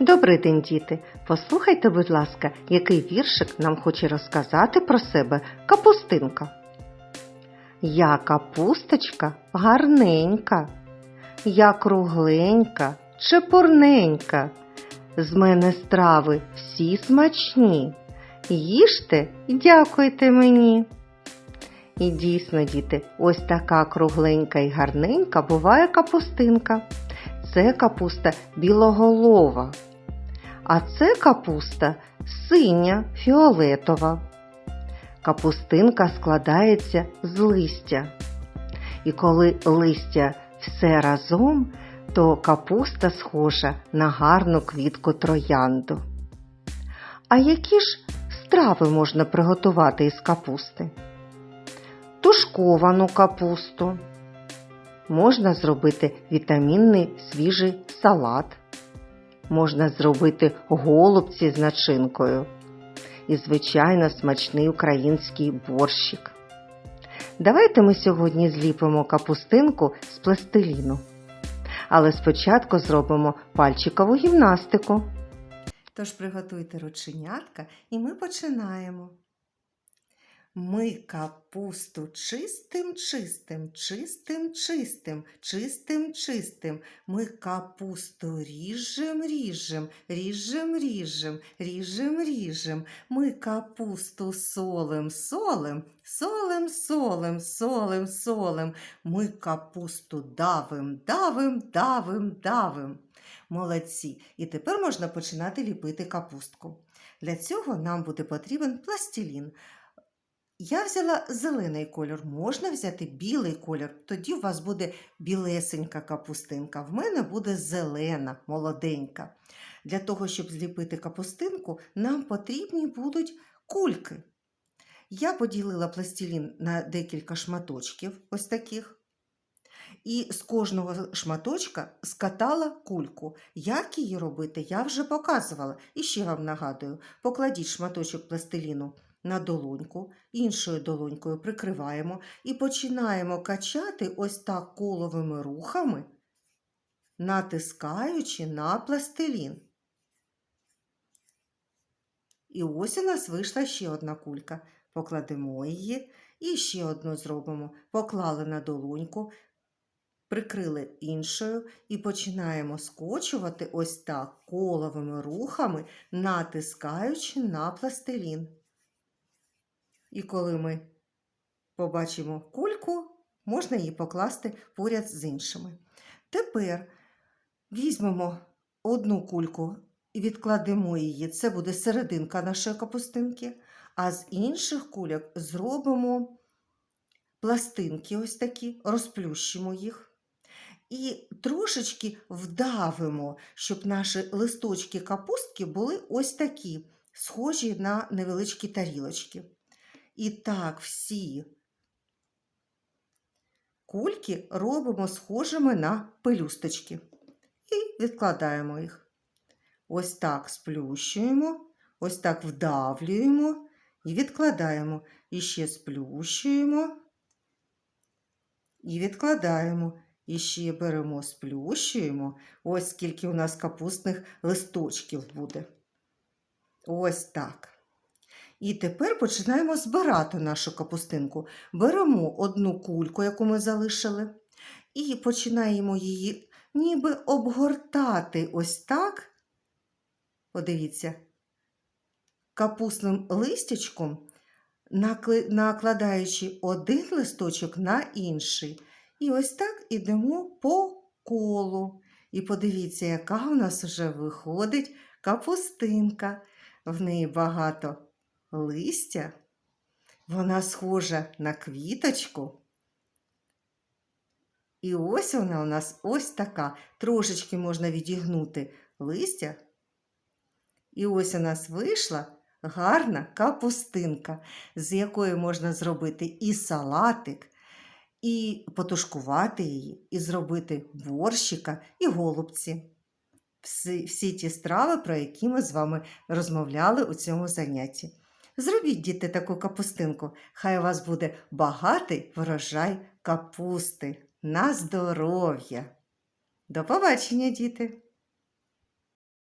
Добрий день, діти! Послухайте, будь ласка, який віршик нам хоче розказати про себе капустинка. Я капусточка гарненька, я кругленька, чепурненька. З мене страви всі смачні. Їжте і дякуйте мені. І дійсно, діти, ось така кругленька і гарненька буває капустинка. Це капуста білоголова. А це капуста синя фіолетова. Капустинка складається з листя. І коли листя все разом, то капуста схожа на гарну квітку троянду. А які ж страви можна приготувати із капусти? Тушковану капусту. Можна зробити вітамінний свіжий салат. Можна зробити голубці з начинкою. І, звичайно, смачний український борщик. Давайте ми сьогодні зліпимо капустинку з пластиліну. Але спочатку зробимо пальчикову гімнастику. Тож приготуйте рученятка і ми починаємо. Ми капусту чистим, чистим, чистим, чистим, чистим, чистим. Ми капусту ріжем, ріжем, ріжем, ріжем, ріжем, ріжем. Ми капусту солим, солим, солим, солим, солим, солим. Ми капусту давим, давим, давим, давим. Молодці. І тепер можна починати ліпити капустку. Для цього нам буде потрібен пластилін. Я взяла зелений кольор, можна взяти білий кольор, тоді у вас буде білесенька капустинка. В мене буде зелена, молоденька. Для того, щоб зліпити капустинку, нам потрібні будуть кульки. Я поділила пластилін на декілька шматочків, ось таких. І з кожного шматочка скатала кульку. Як її робити, я вже показувала. І ще вам нагадую: покладіть шматочок пластиліну на долоньку, іншою долонькою прикриваємо і починаємо качати ось так коловими рухами, натискаючи на пластилін. І ось у нас вийшла ще одна кулька. Покладемо її і ще одну зробимо. Поклали на долоньку, прикрили іншою і починаємо скочувати ось так коловими рухами, натискаючи на пластилін. І коли ми побачимо кульку, можна її покласти поряд з іншими. Тепер візьмемо одну кульку і відкладемо її. Це буде серединка нашої капустинки, а з інших кульок зробимо пластинки ось такі, розплющимо їх. І трошечки вдавимо, щоб наші листочки капустки були ось такі, схожі на невеличкі тарілочки. І так всі кульки робимо схожими на пелюсточки. І відкладаємо їх. Ось так сплющуємо, ось так вдавлюємо і відкладаємо. І ще сплющуємо і відкладаємо. І ще беремо, сплющуємо. Ось скільки у нас капустних листочків буде. Ось так. І тепер починаємо збирати нашу капустинку. Беремо одну кульку, яку ми залишили, і починаємо її ніби обгортати ось так. Подивіться, капусним листячком, накладаючи один листочок на інший. І ось так ідемо по колу. І подивіться, яка у нас вже виходить капустинка. В неї багато листя. Вона схожа на квіточку. І ось вона у нас ось така. Трошечки можна відігнути листя. І ось у нас вийшла гарна капустинка, з якої можна зробити і салатик, і потушкувати її, і зробити борщика, і голубці. Всі, всі ті страви, про які ми з вами розмовляли у цьому занятті. Зробіть, діти, таку капустинку. Хай у вас буде багатий врожай капусти. На здоров'я! До побачення, діти!